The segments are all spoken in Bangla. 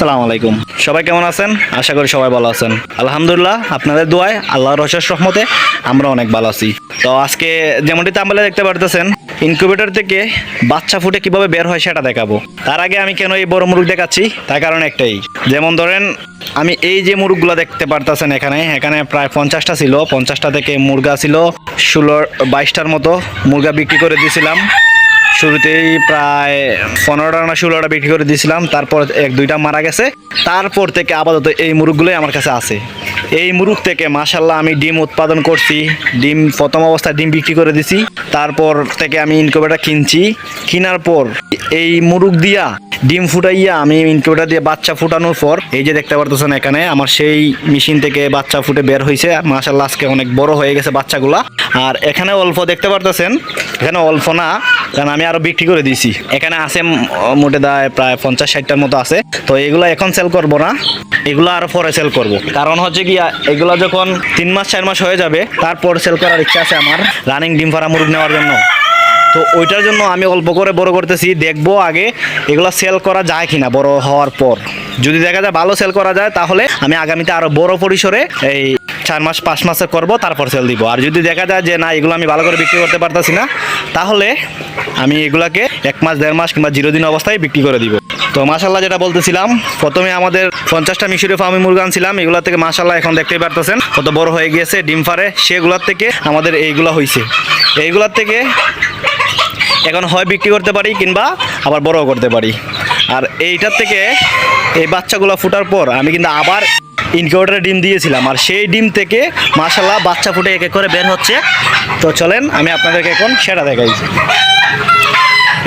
আসসালামু আলাইকুম। সবাই কেমন আছেন? আশা করি সবাই ভালো আছেন। আলহামদুলিল্লাহ, আপনাদের দোয়ায় আল্লাহর রশেষ রহমতে আমরা অনেক ভালো আছি। তো আজকে যেমনটি তাম্বালে দেখতে পারতেছেন ইনকিউবেটর থেকে বাচ্চা ফুটে কীভাবে বের হয় সেটা দেখাবো। তার আগে আমি কেন এই বড় মুরগ দেখাচ্ছি? তার কারণ একটাই। যেমন ধরেন, আমি এই যে মুরগগুলো দেখতে পারতেছেন এখানে এখানে প্রায় পঞ্চাশটা ছিল। পঞ্চাশটা থেকে মুরগা ছিল ষোলো বাইশটার মতো মুরগা বিক্রি করে দিয়েছিলাম। শুরুতেই প্রায় পনেরোটা না ষোলোটা বিক্রি করে দিয়েছিলাম, তারপর এক দুইটা মারা গেছে। তারপর থেকে আপাতত এই মুরগগুলোই আমার কাছে আছে। এই মুরগ থেকে মাসাল্লাহ আমি ডিম উৎপাদন করছি। ডিম প্রথম অবস্থায় ডিম বিক্রি করে দিছি। তারপর থেকে আমি ইনকিউবেটার কিনছি। কেনার পর এই মুরগ দিয়া ডিম ফুটাইয়া আমি ইনকিউবেটার দিয়ে বাচ্চা ফুটানোর পর, এই যে দেখতে পারতেছেন এখানে, আমার সেই মেশিন থেকে বাচ্চা ফুটে বের হয়েছে মাসাল্লাহ আজকে অনেক বড় হয়ে গেছে বাচ্চাগুলা। আর এখানে অল্প দেখতে পারতেছেন, এখানে অল্প না, কারণ আমি আরও বিক্রি করে দিয়েছি। এখানে আছে মোটে দায় প্রায় পঞ্চাশ ষাটটার মতো আছে। তো এগুলো এখন সেল করব না। এগুলো আরও পরে সেল করব। কারণ হচ্ছে কি এগুলো যখন তিন মাস, চার মাস হয়ে যাবে, তারপর সেল করার ইচ্ছা আছে আমার রানিং ডিম ফারা মুরগ নেওয়ার জন্য। তো ওইটার জন্য আমি অল্প করে বড় করতেছি, দেখব আগে এগুলো সেল করা যায় কিনা, বড় হওয়ার পর। যদি দেখা যায় ভালো সেল করা যায়, তাহলে আমি আগামীতে আরও বড় পরিসরে এই চার মাস, পাঁচ মাসে করব, তারপর সেল দিব। আর যদি দেখা যায় যে না, এগুলো আমি ভালো করে বিক্রি করতে পারতাছি না, তাহলে আমি এগুলাকে এক মাস, দেড় মাস কিংবা জিরো দিন অবস্থায় বিক্রি করে দিব। তো মাসাল্লাহ যেটা বলতেছিলাম, প্রথমে আমাদের পঞ্চাশটা মিশরি ফার্মি মুরগা আনছিলাম, এগুলা থেকে মাসাল্লাহ এখন দেখতেই পারতেছেন কত বড় হয়ে গিয়েছে ডিম ফারে, সেগুলোর থেকে আমাদের এইগুলা হয়েছে এইগুলার থেকে এখন হয় বিক্রি করতে পারি কিংবা আবার বড়ও করতে পারি। আর এইটার থেকে এই বাচ্চাগুলো ফুটার পর আমি কিন্তু আবার ইনকিউবেটারে ডিম দিয়েছিলাম। আর সেই ডিম থেকে মাশাল্লাহ বাচ্চা ফুটে এক এক করে বের হচ্ছে। তো চলেন, আমি আপনাদেরকে এখন সেটা দেখাই।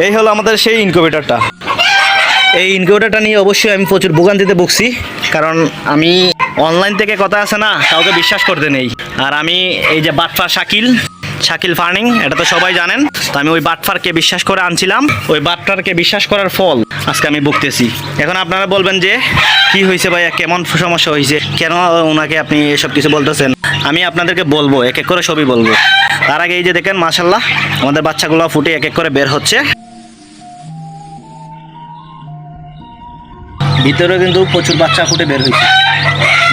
এই হলো আমাদের সেই ইনকিউবেটারটা। এই ইনকিউবেটারটা নিয়ে অবশ্যই আমি প্রচুর ভোগান্তিতে বকছি কারণ আমি অনলাইন থেকে কথা আছে না, কাউকে বিশ্বাস করতে নেই। আর আমি এই যে বাচ্চা শাকিল শাকিল ফার্নিং, এটা তো সবাই জানেন। তো আমি ওই বাটফারকে বিশ্বাস করে আনছিলাম। ওই বাটফারকে বিশ্বাস করার ফল আজকে আমি ভুগতেছি। এখন আপনারা বলবেন যে, কি হয়েছে ভাইয়া? কেমন সমস্যা হয়েছে? কেন ওনাকে আপনি এসব কিছু বলতেছেন? আমি আপনাদেরকে বলব, এক এক করে সবই বলব। তার আগে এই যে দেখেন মাসাল্লাহ আমাদের বাচ্চাগুলো ফুটে এক এক করে বের হচ্ছে। ভিতরে কিন্তু প্রচুর বাচ্চা ফুটে বের হয়েছে।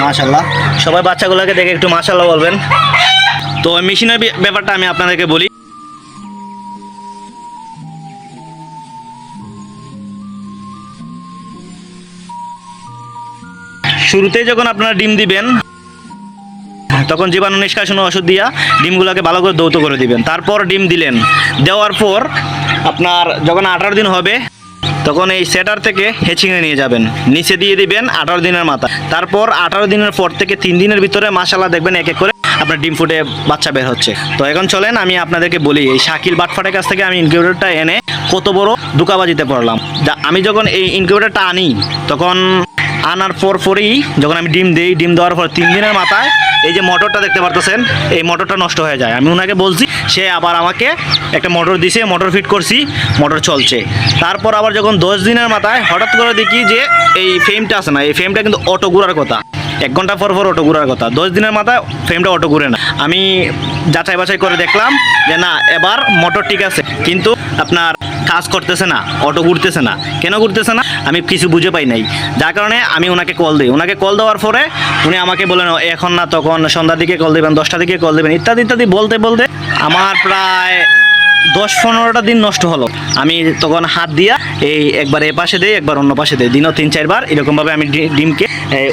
মাশাল্লাহ সবাই বাচ্চাগুলোকে দেখে একটু মাশাল্লাহ বলবেন। তো মেশিনের ব্যাপারটা আমি আপনাদেরকে বলি। শুরুতেই যখন আপনারা ডিম দিবেন, তখন জীবাণু নিষ্কাশন ওষুধ দিয়া ডিমগুলোকে ভালো করে দৌত করে দিবেন। তারপর ডিম দিলেন। দেওয়ার পর আপনার যখন আঠারো দিন হবে, তখন এই সেটার থেকে হেচিংয়ে নিয়ে যাবেন। নিচে দিয়ে দিবেন আঠারো দিনের মাথা। তারপর আঠারো দিনের পর থেকে তিন দিনের ভিতরে মাসাল্লাহ দেখবেন এক এক করে আপনার ডিম ফুটে বাচ্চা বের হচ্ছে। তো এখন চলেন, আমি আপনাদেরকে বলি, এই শাকিল বাটফাটের কাছ থেকে আমি ইনকিউবেটরটা এনে কত বড় দুকাবাজিতে পড়লাম। আমি যখন এই ইনকিউবেটরটা আনি, তখন আনার পর পরই যখন আমি ডিম দিই, ডিম দেওয়ার পর তিন দিনের মাথায় এই যে মোটরটা দেখতে পারতেছেন, এই মোটরটা নষ্ট হয়ে যায়। আমি ওনাকে বলছি, সে আবার আমাকে একটা মোটর দিছে মোটর ফিট করছি মোটর চলছে। তারপর আবার যখন দশ দিনের মাথায় হঠাৎ করে দেখি যে এই ফ্রেমটা আছে না, এই ফ্রেমটা কিন্তু অটো ঘুরার কথা। এক ঘণ্টা পর পর অটো ঘুরার কথা। দশ দিনের মাথায় ফ্রেমটা অটো ঘুরে না। আমি যাচাই বাছাই করে দেখলাম যে না, এবার মোটর ঠিক আছে। কিন্তু আপনার কাজ করতেছে না, অটো ঘুরতেছে না। কেন ঘুরতেছে না? আমি কিছু বুঝে পাই নাই। যার কারণে আমি ওনাকে কল দিই। ওনাকে কল দেওয়ার পরে উনি আমাকে বলেন এখন না, তখন সন্ধ্যার দিকে কল দেবেন, দশটার দিকে কল দেবেন, ইত্যাদি ইত্যাদি বলতে বলতে আমার প্রায় দশ পনেরোটা দিন নষ্ট হলো। আমি তখন হাত দিয়া এই একবার এ পাশে দেই, একবার অন্য পাশে দেই। দিনও তিন, চারবার এরকমভাবে আমি ডিমকে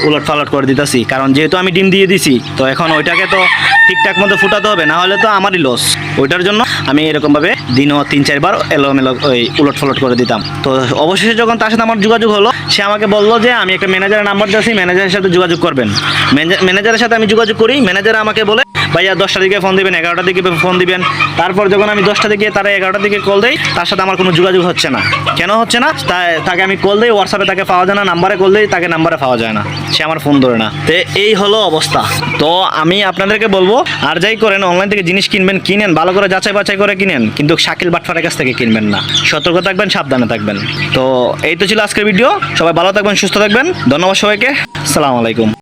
উলট পালট করে দিতেছি। কারণ যেহেতু আমি ডিম দিয়ে দিছি, তো এখন ওইটাকে তো ঠিকঠাক মতো ফুটাতে হবে না হলে তো আমারই লস ওইটার জন্য আমি এরকমভাবে দিনও তিন, চারবার এলোমেলো ওই উলট ফলট করে দিতাম। তো অবশেষে যখন তার সাথে আমার যোগাযোগ হলো, সে আমাকে বলল যে, আমি একটা ম্যানেজারের নাম্বার দিয়েছি ম্যানেজারের সাথে যোগাযোগ করবেন। ম্যানেজারের সাথে আমি যোগাযোগ করি ম্যানেজার আমাকে বলে ভাইয়া দশটার দিকে ফোন দিবেন এগারোটার দিকে ফোন দিবেন। তারপর যখন আমি দশটা দিকে, তারা এগারোটার দিকে কল দেই তার সাথে আমার কোনো যোগাযোগ হচ্ছে না। কেন হচ্ছে না? তাকে আমি কল দিই হোয়াটসঅ্যাপে তাকে পাওয়া যায় না নাম্বারে কল দিই, তাকে নাম্বারে পাওয়া যায় না। সে আমার ফোন ধরে না। তো, এই হলো অবস্থা। তো আমি আপনাদেরকে বলব, আর যাই করেন অনলাইন থেকে জিনিস কিনবেন, কিনেন, ভালো করে যাচাই বাছাই করে কিনেন, কিন্তু শাকিল বাটফারের কাছ থেকে কিনবেন না। সতর্ক থাকবেন, সাবধানে থাকবেন। তো, এই তো ছিল আজকের ভিডিও সবাই ভালো থাকবেন, সুস্থ থাকবেন। ধন্যবাদ সবাইকে। আসসালামু আলাইকুম।